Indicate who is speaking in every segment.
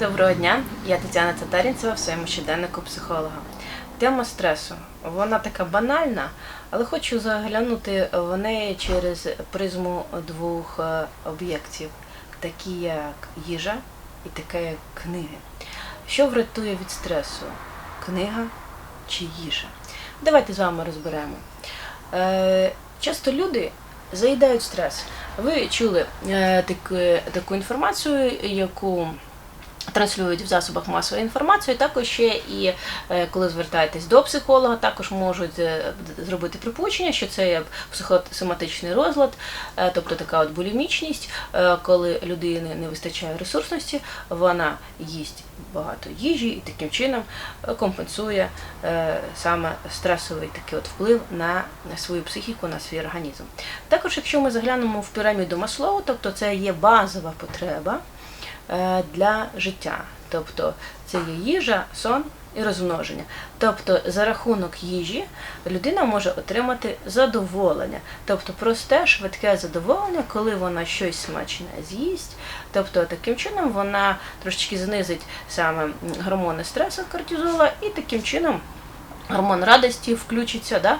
Speaker 1: Доброго дня, я Тетяна Татарінцева в своєму щоденнику психолога. Тема стресу. Вона така банальна, але хочу заглянути в неї через призму двох е, об'єктів, такі як їжа і таке як книги. Що врятує від стресу? Книга чи їжа? Давайте з вами розберемо. Е, часто люди заїдають стрес. Ви чули е, таку, таку інформацію, яку транслюють в засобах масової інформації. Також ще і е, коли звертаєтесь до психолога, також можуть е, зробити припущення, що це є психосоматичний розлад, е, тобто така от булімічність, коли людини не вистачає ресурсності, вона їсть багато їжі і таким чином компенсує саме стресовий такий от вплив на свою психіку, на свій організм. Також, якщо ми заглянемо в піраміду Маслоу, тобто це є базова потреба для життя. Тобто це є їжа, сон і розмноження. Тобто за рахунок їжі людина може отримати задоволення, тобто просте, швидке задоволення, коли вона щось смачне з'їсть. Тобто таким чином вона трошечки знизить саме гормони стресу кортизола і таким чином. Гормон радості включиться, да?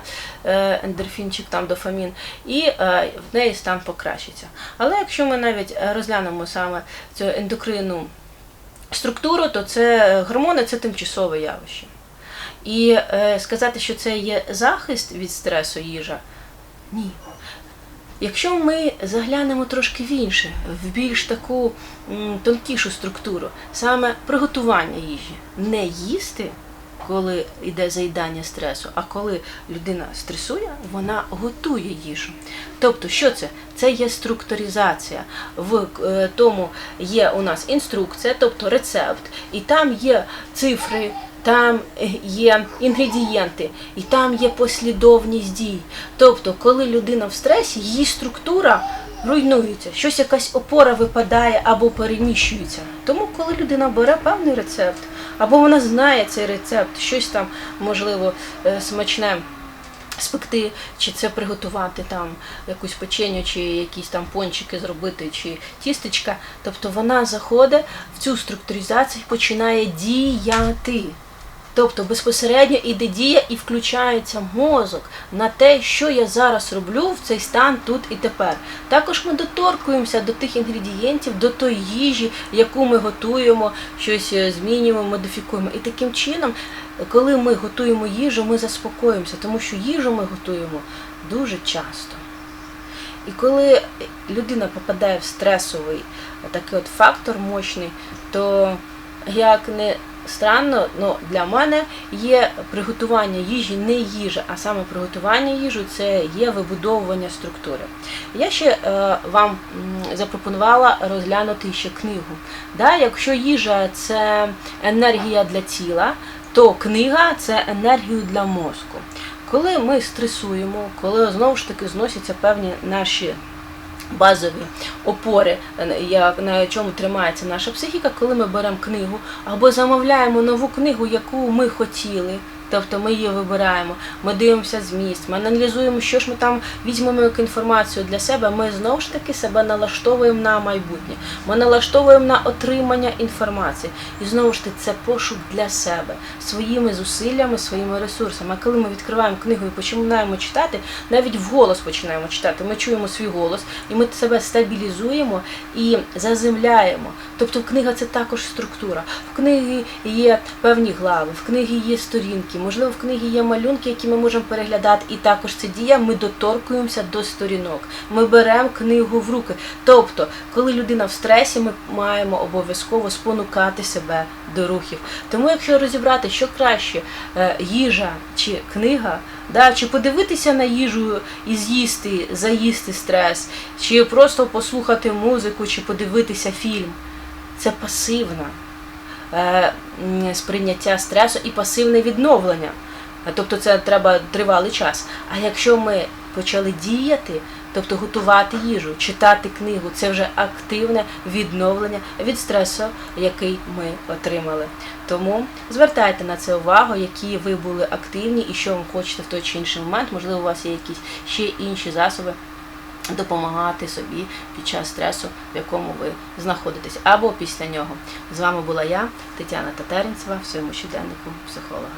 Speaker 1: ендорфінчик, там дофамін, і е, в неї стан покращиться. Але якщо ми навіть е, розглянемо саме цю ендокринну структуру, то це е, гормони це тимчасове явище. І е, сказати, що це є захист від стресу їжа, ні. Якщо ми заглянемо трошки в інше, в більш таку тонкішу структуру, саме приготування їжі, не їсти, коли йде заїдання стресу, а коли людина стресує, вона готує їжу. Тобто, що це? Це є структуризація. В е, тому є у нас інструкція, тобто рецепт, і там є цифри. Там є інгредієнти, і там є послідовність дій. Тобто, коли людина в стресі, її структура руйнується, щось якась опора випадає або переміщується. Тому, коли людина бере певний рецепт, або вона знає цей рецепт, щось там можливо е, смачне. Спекти, чи це приготувати там якусь печеню, чи якісь там пончики зробити, чи тістечка. Тобто вона заходить в цю структуризацію і починає діяти. Тобто безпосередньо іде дія і включається мозок на те, що я зараз роблю в цей стан тут і тепер. Також ми доторкуємося до тих інгредієнтів, до тої їжі, яку ми готуємо, щось е, змінюємо, модифікуємо. І таким чином, коли ми готуємо їжу, ми заспокоїмося, тому що їжу ми готуємо дуже часто. І коли людина попадає в стресовий такий от фактор мощний, то як не странно, ну для мене є приготування їжі не їжа, а саме приготування їжі це є вибудовування структури. Я ще е, вам запропонувала розглянути ще книгу. Да, якщо їжа це енергія для тіла, то книга це енергію для мозку. Коли ми стресуємо, коли знову ж таки зносяться певні наші базові опори, е, на чому тримається наша психіка, коли ми беремо книгу або замовляємо нову книгу, яку ми хотіли. Тобто ми її вибираємо, ми дивимося зміст, ми аналізуємо, що ж ми там візьмемо як інформацію для себе. Ми знову ж таки себе налаштовуємо на майбутнє. Ми налаштовуємо на отримання інформації. І знову ж таки це пошук для себе своїми зусиллями, своїми ресурсами. А коли ми відкриваємо книгу і починаємо читати, навіть вголос починаємо читати. Ми чуємо свій голос, і ми себе стабілізуємо і заземляємо. Тобто книга це також структура. В книгі є певні глави, в книгі є сторінки, можливо, в книгі є малюнки, які ми можемо переглядати, і також це дія, ми доторкуємося до сторінок. Ми беремо книгу в руки. Тобто, коли людина в стресі, ми маємо обов'язково спонукати себе до рухів. Тому, якщо розібрати, що краще, е, їжа чи книга, да, чи подивитися на їжу і з'їсти, заїсти стрес, чи просто послухати музику, чи подивитися фільм це пасивна сприйняття стресу і пасивне відновлення. Е, Тобто це треба тривалий час. А якщо ми почали діяти, тобто готувати їжу, читати книгу, це вже активне відновлення від стресу, який ми отримали. Тому звертайте на це увагу, які ви були активні і що вам хочете в той чи інший момент. Можливо, у вас є якісь ще інші засоби допомагати собі під час стресу, в якому ви знаходитесь, або після нього. З вами була я, Тетяна Татарінцева, в своєму щоденнику психолога.